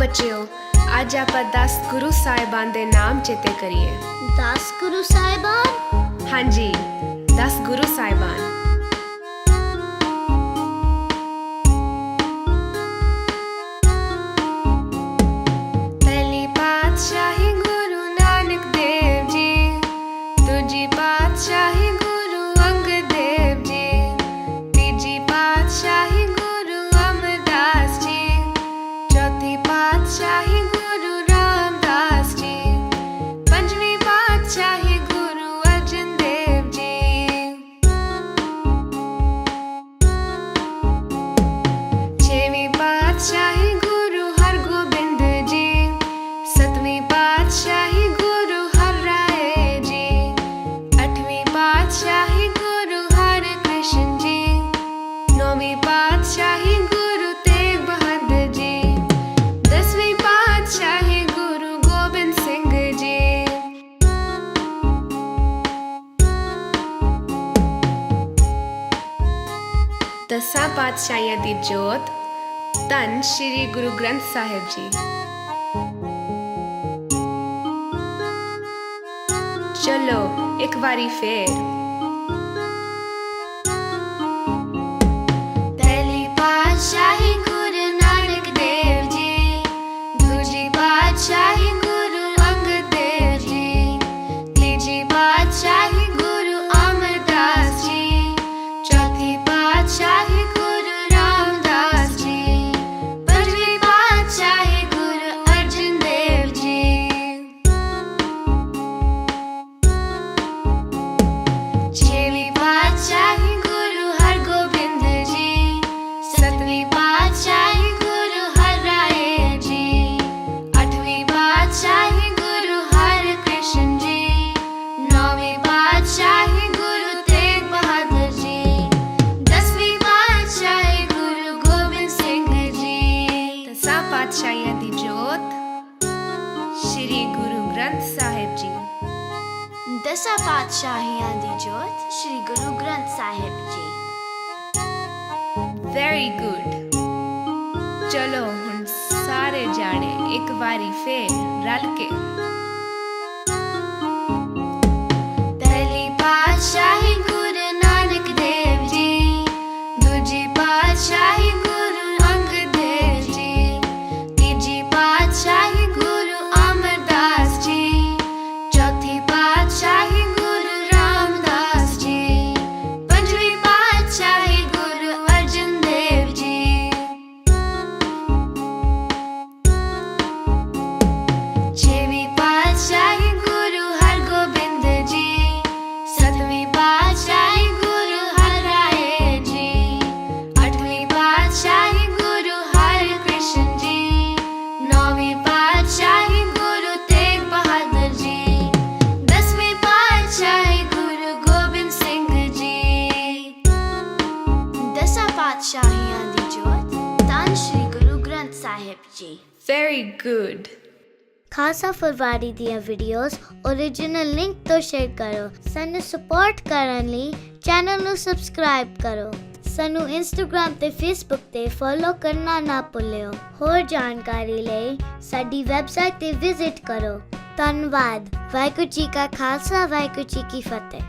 ਬੱਚਿਓ ਅੱਜ ਆਪਾਂ 10 ਗੁਰੂ ਸਾਹਿਬਾਨ ਦੇ ਨਾਮ ਚੇਤੇ ਕਰੀਏ। 10 ਗੁਰੂ ਸਾਹਿਬਾਨ? ਹਾਂਜੀ। চাহিদা ਦਸਾਂ ਪਾਤਸ਼ਾਹੀਆਂ ਦੀ ਜੋਤ ਧੰਨ ਸ਼੍ਰੀ ਗੁਰੂ ਗ੍ਰੰਥ ਸਾਹਿਬ ਜੀ ਚਲੋ ਇੱਕ ਵਾਰੀ ਫੇਰ ਪਾਤਸ਼ਾਹੀਆਂ ਦੀ ਜੋਤ ਸ਼੍ਰੀ ਗੁਰੂ ਗ੍ਰੰਥ ਸਾਹਿਬ ਜੀ। ਦਸਾਂ ਪਾਤਸ਼ਾਹੀਆਂ ਦੀ ਜੋਤ ਸ੍ਰੀ ਗੁਰੂ ਗ੍ਰੰਥ ਸਾਹਿਬ ਜੀ। ਵੈਰੀ ਗੁੱਡ ਚਲੋ ਹੁਣ ਸਾਰੇ ਜਾਣੇ ਇੱਕ ਵਾਰੀ ਫੇਰ ਰਲ ਕੇ ਜੀ ਵੈਰੀ ਗੁੱਡ ਖਾਲਸਾ ਫੁਲਵਾੜੀ ਦੀਆਂ ਵੀਡੀਓਜ਼ origignal ਲਿੰਕ ਤੋਂ ਸ਼ੇਅਰ ਕਰੋ। ਸਾਨੂੰ ਸਪੋਰਟ ਕਰਨ ਲਈ ਚੈਨਲ ਨੂੰ ਸਬਸਕ੍ਰਾਈਬ ਕਰੋ। ਸਾਨੂੰ ਇੰਸਟਾਗ੍ਰam ਤੇ ਫੇਸਬੁੱਕ ਤੇ ਫੋਲੋ ਕਰਨਾ ਨਾ ਭੁੱਲਿਓ। ਹੋਰ ਜਾਣਕਾਰੀ ਲਈ ਸਾਡੀ ਵੈਬਸਾਈਟ ਤੇ ਵਿਜ਼ਿਟ ਕਰੋ। ਧੰਨਵਾਦ। ਵਾਹਿਗੁਰੂ ਜੀ ਕਾ ਖਾਲਸਾ ਵਾਹਿਗੁਰੂ ਜੀ ਕੀ ਫਤਿਹ।